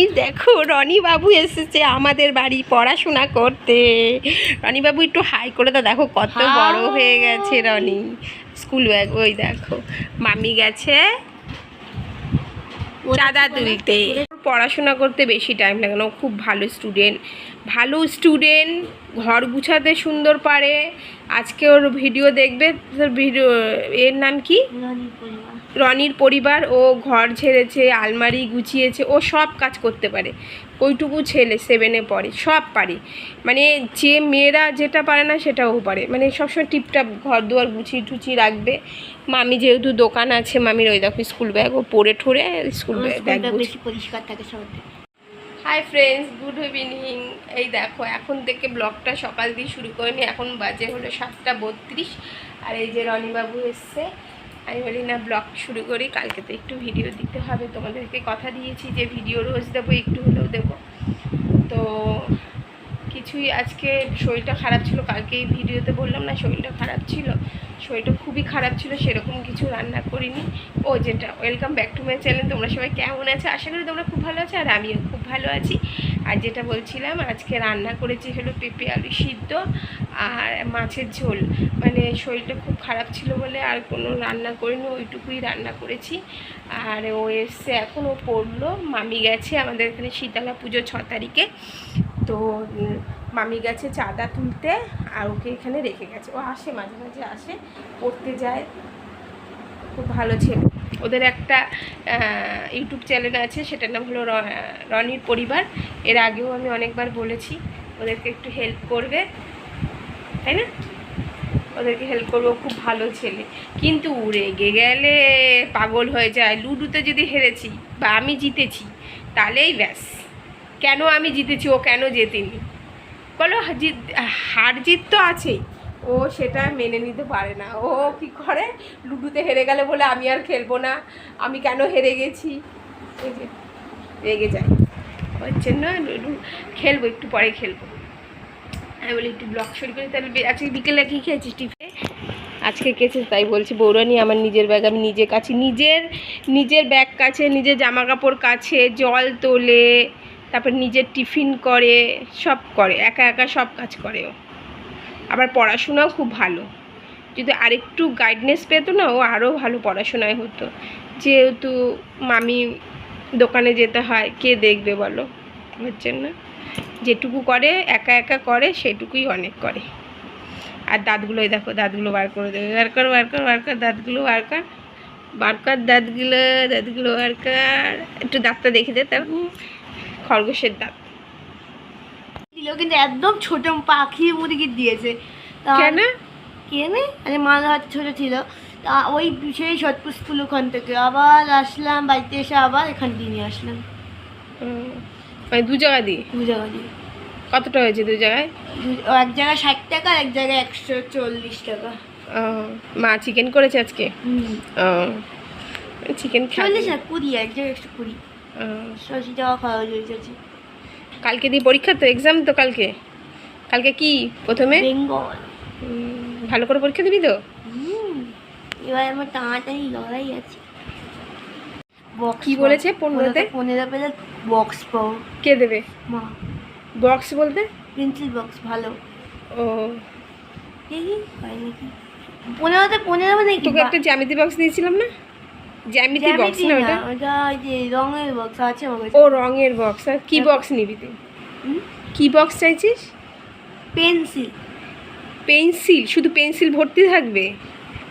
এই দেখো রনি বাবু এসেছে আমাদের বাড়ি পড়াশোনা করতে। রনি বাবু একটু হাই করে তো দেখো কত বড় হয়ে গেছে রনি। স্কুল ব্যাগ ওই দেখো। মামি গেছে দাদা তুলতে। পড়াশোনা করতে বেশি টাইম লাগে না। ও খুব ভালো স্টুডেন্ট ভালো স্টুডেন্ট ঘর গুছাতে সুন্দর পারে। আজকে ওর ভিডিও দেখবে ভিডিও এর নাম কি? রনির পরিবার। ও ঘর ছেড়েছে আলমারি গুছিয়েছে ও সব কাজ করতে পারে। ওইটুকু ছেলে সেভেনে পড়ে সব পারে। মানে যে মেয়েরা যেটা পারে না সেটাও পারে। মানে সবসময় টিপটাপ ঘর দুয়ার গুছিয়ে টুচিয়ে রাখবে। মামি যেহেতু দোকান আছে মামির ওই দেখো স্কুল ব্যাগ ও পরে ঠোরে স্কুল ব্যাগ বেশি পরিষ্কার থাকে সব হাই ফ্রেন্ডস গুড ইভিনিং এই দেখো এখন থেকে ব্লগটা সকাল দিয়ে শুরু করে করিনি এখন বাজে হলো সাতটা বত্রিশ। আর এই যে রনিবাবু এসছে আমি বলি, না, ব্লগ শুরু করি, কালকে তো একটু ভিডিও দিতে হবে। তোমাদেরকে কথা দিয়েছি যে ভিডিও রোজ দেবো, একটু হলেও দেবো। তো কিছুই আজকে শরীরটা খারাপ ছিল কালকে এই ভিডিওতে বললাম না, শরীরটা খারাপ ছিল। শরীরটা খুবই খারাপ ছিল, সেরকম কিছু রান্না করিনি। ও যেটা welcome back to my channel তোমরা সবাই কেমন আছো? আশা করি তোমরা খুব ভালো আছো, আর আমিও খুব ভালো আছি। আর যেটা বলছিলাম, আজকে রান্না করেছি হলো পেঁপে আলু সিদ্ধ আর মাছের ঝোল। মানে শরীরটা খুব খারাপ ছিল বলে আর কোনো রান্না করিনি, ওইটুকুই রান্না করেছি। আর ও এসছে, এখন ও পড়ল, মামি গেছে আমাদের এখানে শীতলা পুজো ছ তারিখে। তো মামি গেছে চাঁদা তুলতে আর ওকে এখানে রেখে গেছে। ও আসে, মাঝে মাঝে আসে, পড়তে যায়। খুব ভালো ছেলে। ওদের একটা ইউটিউব চ্যানেল আছে, সেটার নাম হলো রনির পরিবার। এর আগেও আমি অনেকবার বলেছি, ওদেরকে একটু হেল্প করবে, তাই না? ওদেরকে হেল্প করবে খুব ভালো ছেলে। কিন্তু রেগে গেলে, পাগল হয়ে যায়। লুডোতে যদি হেরেছি বা আমি জিতেছি, তাহলেই ব্যাস। কেন আমি জিতেছি? ও কেন জেতেনি? বলো হার জিত তো আছেই। ও সেটা মেনে নিতে পারে না। ও কি করে? লুডোতে হেরে গেলে বলে, আমি আর খেলব না। আমি কেন হেরে গেছি? রেগে যায়। ওর জন্য লুডু খেলব, একটু পরে খেলব। আমি বলি একটু ব্লগ শুরু করি তাহলে আজকে বিকেলে কী খেয়েছিস টিফে আজকে কেছে তাই বলছি বৌরানি আমার নিজের ব্যাগ, আমি নিজে কাছে, নিজের নিজের ব্যাগ কাছে, নিজের জামা কাপড় কাছে, জল তোলে, তারপর নিজের টিফিন করে, সব করে, একা একা সব কাজ করে ও। আবার পড়াশোনাও খুব ভালো। যদি আরেকটু গাইডনেস পেতো না, ও আরও ভালো পড়াশোনায় হতো। যেহেতু মামি দোকানে যেতে হয়, কে দেখবে বলো? হচ্ছে না? যেটুকু করে, একা একা করে, সেটুকুই অনেক করে। আর দাঁতগুলোই দেখো, দাঁতগুলো বার করে দেবে। বার কর বার কর বার কর, দাঁতগুলো বার কর। বার কর, দাঁতগুলো দাঁতগুলো বার কর। একটু দাঁতটা দেখে দে তার খরগোশের দাঁত। দিল কিন্তু একদম ছোট পাখির মুরগি দিয়েছে। কেন? কেনে আরে মাল হাত ছোট ছিল। তা ওই সেই সৎপুর স্কুল ওখান থেকে। আবার আসলাম বাড়িতে এসে আবার এখান দিয়ে নিয়ে আসলাম। মানে দু জায়গা দিয়ে? দু জায়গা দিয়ে। কতটা হয়েছে দু জায়গায়? এক জায়গায় ষাট টাকা এক জায়গায় একশো চল্লিশ টাকা। ও, মা চিকেন করেছে আজকে? চিকেন চল্লিশ কুড়ি এক জায়গায় একশো কুড়ি। সবজি টাকা খাওয়া হয়েছে। কালকে দিয়ে পরীক্ষা তো এক্সাম তো কালকে। কালকে কি প্রথমে? ভালো করে পরীক্ষা দিবি তো? এবার আমার টানাটানি লড়াই আছে। কি বলেছে পনেরোতে? পনেরো পেলে বক্স কে দেবে? মা। বক্স বলতে? পেন্সিল বক্স ভালো। ও। দেখি হয় নাকি? পনেরোতে পনেরো মানে তোকে একটা জ্যামিতি বক্স দিয়েছিলাম না? জ্যামিতি বক্স না ওটা? ওটা যে রঙের বক্স আছে ও রঙের বক্স আর কি বক্স নিবি তুই? কি বক্স চাইছিস? পেন্সিল। পেন্সিল? শুধু পেন্সিল ভর্তি থাকবে?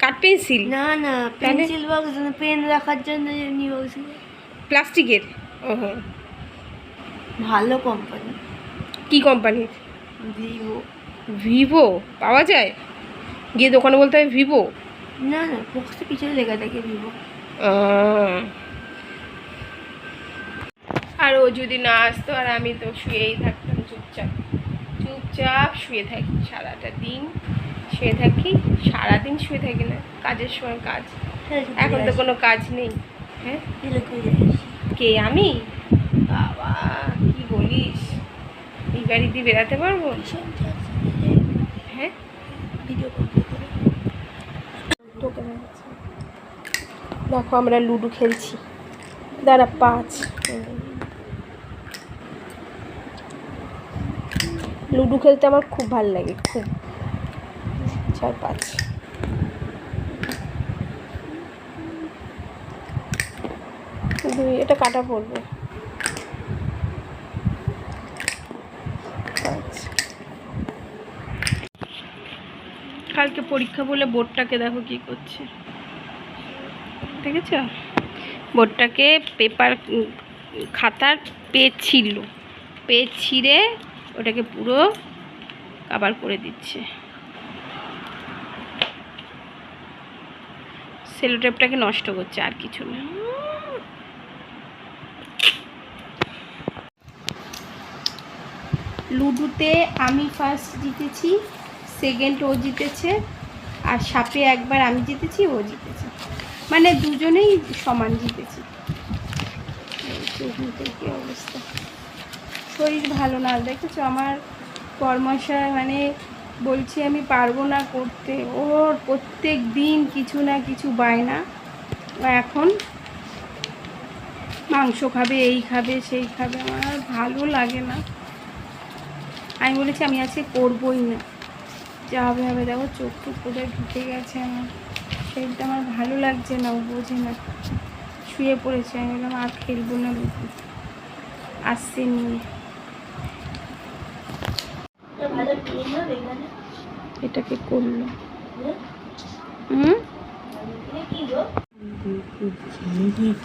কাঠ পেন্সিল? না না পেন্সিল বক্স পেন রাখার জন্য এমনি বক্স প্লাস্টিকের? ওহো। ভালো কোম্পানি কি কোম্পানির ভিভো। ভিভো? পাওয়া যায়? গিয়ে দোকানে বলতে হবে ভিভো? না না বক্সের পিছনে লেখা থাকে ভিভো। আর ও যদি না আসতো আর আমি তো শুয়েই থাকতাম চুপচাপ। চুপচাপ শুয়ে থাকি সারাটা দিন। শুয়ে থাকি সারাদিন শুয়ে থাকি না কাজের সময় কাজ। এখন তো কোনো কাজ নেই। হ্যাঁ? কে আমি? বাবা কি বলিস? এই বাড়ি দিয়ে বেরাতে পারব হ্যাঁ? ভিডিও দেখাচ্ছি। দেখো আমরা লুডো খেলছি। দাঁড়া, পাঁচ। লুডো খেলতে আমার খুব ভালো লাগে, খুব। চার, পাঁচ। দুই, এটা কাটা পড়বে। কালকে পরীক্ষা বলে বোর্ডটাকে দেখো কি করছে। দেখেছ? বোর্ডটাকে পেপার খাতার পেজ ছিল। পেজ ছিঁড়ে ওটাকে পুরো কাবার করে দিচ্ছে। সেলোটেপটাকে নষ্ট করছে আর কিছু না। লুডোতে আমি ফার্স্ট জিতেছি সেকেন্ড ও জিতেছে, আর সাপে একবার আমি জিতেছি, ও জিতেছে। মানে দুজনেই সমান জিতেছি। এই চোখ মুখের কি অবস্থা? শরীর ভালো না, দেখেছ? আমার কর্মশয় মানে বলছি আমি পারব না করতে। ওর প্রত্যেক দিন কিছু না কিছু বায়না এখন মাংস খাবে, এই খাবে, সেই খাবে, আমার ভালো লাগে না। আমি বলেছি আমি আজকে করবই না। যা হবে হবে, দেখো চোখ টুক করে ঢুকে গেছে আমার। শরীরটা আমার ভালো লাগছে না বোঝে না। শুয়ে পড়েছে, আমি বললাম, আর খেলব না আসছে এটাকে করল।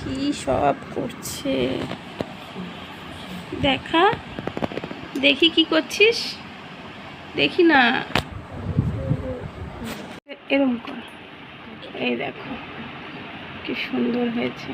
কি সব করছে? দেখা। দেখি কি করছিস? দেখি না। এরম কর। এই দেখো কি সুন্দর হয়েছে।